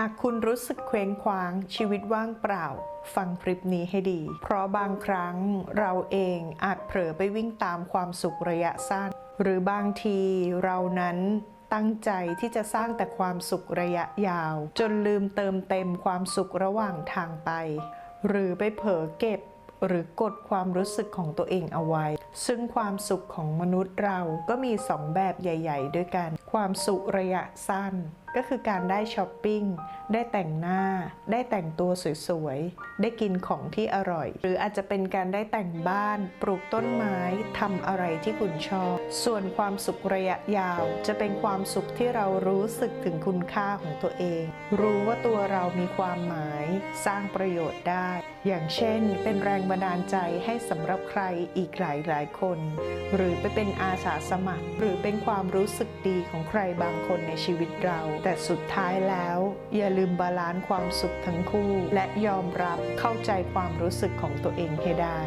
หากคุณรู้สึกเคว้งคว้างชีวิตว่างเปล่า ฟังคลิปนี้ให้ดี เพราะบางครั้งเราเองอาจเผลอไปวิ่งตามความสุขระยะสั้น หรือบางทีเรานั้นตั้งใจที่จะสร้างแต่ความสุขระยะยาว จนลืมเติมเต็มความสุขระหว่างทางไป หรือไปเผลอเก็บหรือกดความรู้สึกของตัวเองเอาไว้ ซึ่งความสุขของมนุษย์เราก็มีสองแบบใหญ่ ๆ ด้วยกัน ความสุขระยะสั้น ก็คือการได้ช้อปปิ้ง ได้แต่งหน้า ได้แต่งตัวสวยๆ ได้กินของที่อร่อย หรืออาจจะเป็นการได้แต่งบ้าน ปลูกต้นไม้ทำอะไรที่คุณชอบ ส่วนความสุขระยะยาว จะเป็นความสุขที่เรารู้สึกถึงคุณค่าของตัวเอง รู้ว่าตัวเรามีความหมาย สร้างประโยชน์ได้ อย่างเช่น เป็นแรงบันดาลใจให้สำหรับใครอีกหลายหลายคน หรือไปเป็นอาสาสมัคร หรือเป็นความรู้สึกดีของใครบางคนในชีวิตเราแต่สุดท้ายแล้ว อย่าลืมบาลานซ์ความสุขทั้งคู่ และยอมรับเข้าใจความรู้สึกของตัวเองให้ได้